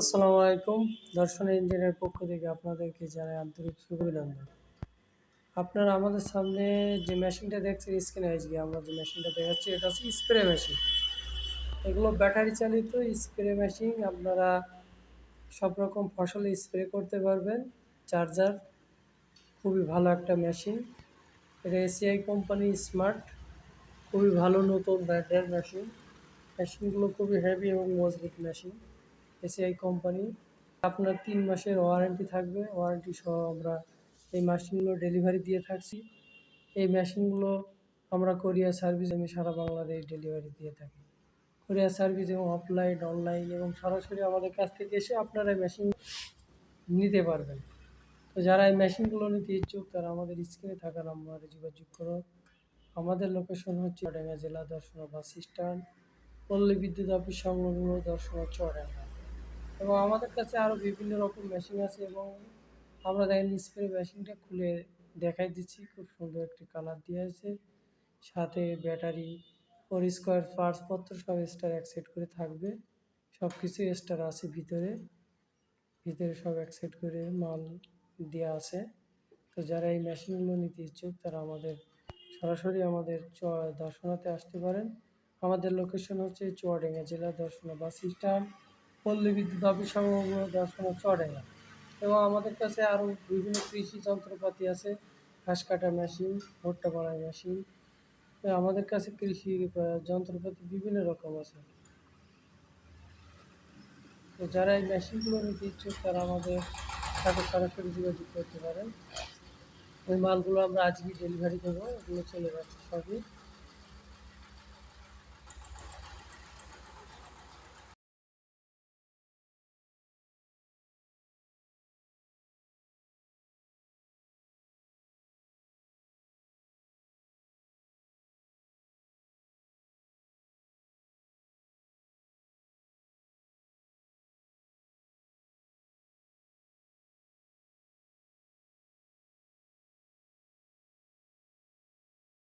আসসালামু আলাইকুম। দর্শন ইঞ্জিনের পক্ষ থেকে আপনাদেরকে জানাই আন্তরিক শুভ অভিনন্দন আপনারা আমাদের সামনে যে মেশিনটা দেখছেন স্ক্রিনে আজকে আমরা যে মেশিনটা দেখাচ্ছি, এটা হচ্ছে স্প্রে মেশিন। এগুলো ব্যাটারি চালিত স্প্রে মেশিন। আপনারা সব রকম ফসলে স্প্রে করতে পারবেন। চার্জার খুবই ভালো একটা মেশিন। এটা এসিআই কোম্পানি স্মার্ট। খুবই ভালো নতুন ব্র্যান্ডের মেশিন। মেশিনগুলো খুবই হেভি এবং মজবুত মেশিন। এসিআই কোম্পানি, আপনার তিন মাসের ওয়ারেন্টি থাকবে। ওয়ারেন্টি সহ আমরা এই মেশিনগুলো ডেলিভারি দিয়ে থাকছি। এই মেশিনগুলো আমরা কোরিয়ার সার্ভিস আমি সারা বাংলাদেশ ডেলিভারি দিয়ে থাকি। কোরিয়ার সার্ভিস এবং অফলাইন অনলাইন এবং সরাসরি আমাদের কাছ থেকে এসে আপনারা এই মেশিন নিতে পারবেন। তো যারা এই মেশিনগুলো নিতে ইচ্ছুক, তারা আমাদের স্ক্রিনে থাকা নাম্বারে যোগাযোগ করো আমাদের লোকেশন হচ্ছে চুয়াডাঙ্গা জেলা দর্শনা বাস স্ট্যান্ড পল্লী বিদ্যুৎ অফিস সংলগ্ন দর্শনা চুয়াডাঙ্গা এবং আমাদের কাছে আরও বিভিন্ন রকম মেশিন আছে এবং আমরা দেখেন স্প্রে মেশিনটা খুলে দেখাই দিচ্ছি, খুব সুন্দর একটি কালার দিয়ে আছে। সাথে ব্যাটারি ওর স্কোয়ার পার্টসপত্র সব স্টার এক সেট করে থাকবে। সব কিছু স্টার আছে ভিতরে। ভিতরে সব এক সেট করে মাল দেওয়া আছে। তো যারা এই মেশিনগুলো নিতে ইচ্ছুক, তারা আমাদের সরাসরি আমাদের চ, দর্শনাতে আসতে পারেন। আমাদের লোকেশন হচ্ছে চুয়াডাঙ্গা জেলা দর্শনা বাস স্ট্যান্ড পল্লী বিদ্যুৎ অফিস সংলগ্ন দর্শনা চুয়াডাঙ্গা এবং আমাদের কাছে আরও বিভিন্ন কৃষি যন্ত্রপাতি আছে, ঘাস কাটা মেশিন, ভুট্টা বাড়াই মেশিন আমাদের কাছে কৃষি যন্ত্রপাতি বিভিন্ন রকম আছে। তো যারা এই মেশিনগুলো নিতে ইচ্ছুক, তারা আমাদের সাথে সরাসরি যোগাযোগ করতে পারেন। ওই মালগুলো আমরা আজকেই ডেলিভারি দেবো, এগুলো চলে যাচ্ছে সবই।